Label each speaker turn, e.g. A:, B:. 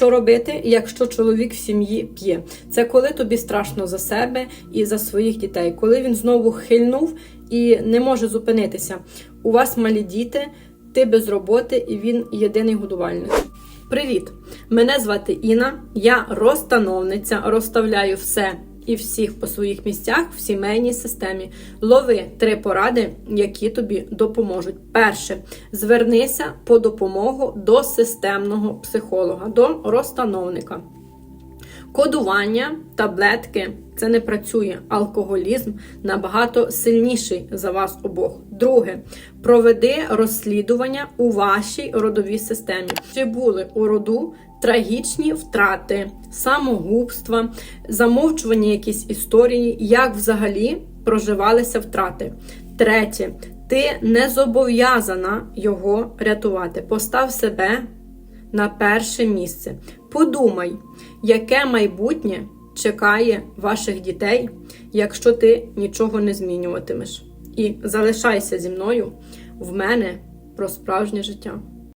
A: Що робити, якщо чоловік в сім'ї п'є? Це коли тобі страшно за себе і за своїх дітей, коли він знову хильнув і не може зупинитися. У вас малі діти, ти без роботи, і він єдиний годувальник. Привіт! Мене звати Інна, я розстановниця, розставляю все і всіх по своїх місцях в сімейній системі. Лови три поради, які тобі допоможуть. Перше, звернися по допомогу до системного психолога, до розстановника. Кодування, таблетки це не працює. Алкоголізм набагато сильніший за вас обох. Друге, проведи розслідування у вашій родовій системі. Чи були у роду трагічні втрати, самогубства, замовчування якісь історії, як взагалі проживалися втрати? Третє, ти не зобов'язана його рятувати. Постав себе на перше місце. Подумай, яке майбутнє чекає ваших дітей, якщо ти нічого не змінюватимеш. І залишайся зі мною в мене про справжнє життя.